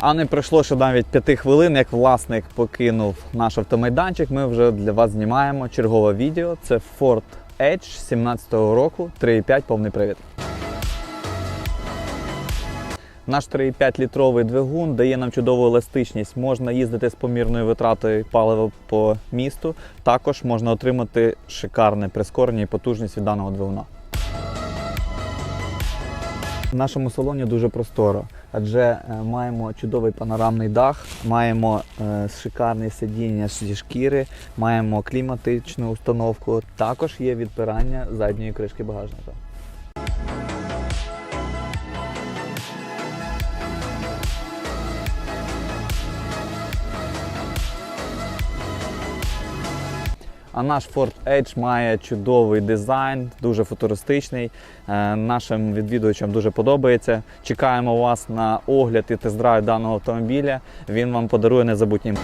А не пройшло ще навіть п'яти хвилин, як власник покинув наш автомайданчик. Ми вже для вас знімаємо чергове відео. Це Ford Edge 17-го року, 3,5 повний привід. Наш 3,5 літровий двигун дає нам чудову еластичність. Можна їздити з помірною витратою палива по місту. Також можна отримати шикарне прискорення і потужність від даного двигуна. В нашому салоні дуже просторо, адже е, маємо чудовий панорамний дах, маємо е, шикарне сидіння зі шкіри, маємо кліматичну установку. Також є відпирання задньої кришки багажника. А наш Ford Edge має чудовий дизайн, дуже футуристичний. Е, Нашим відвідувачам дуже подобається. Чекаємо вас на огляд і тест-драйв даного автомобіля. Він вам подарує незабутні.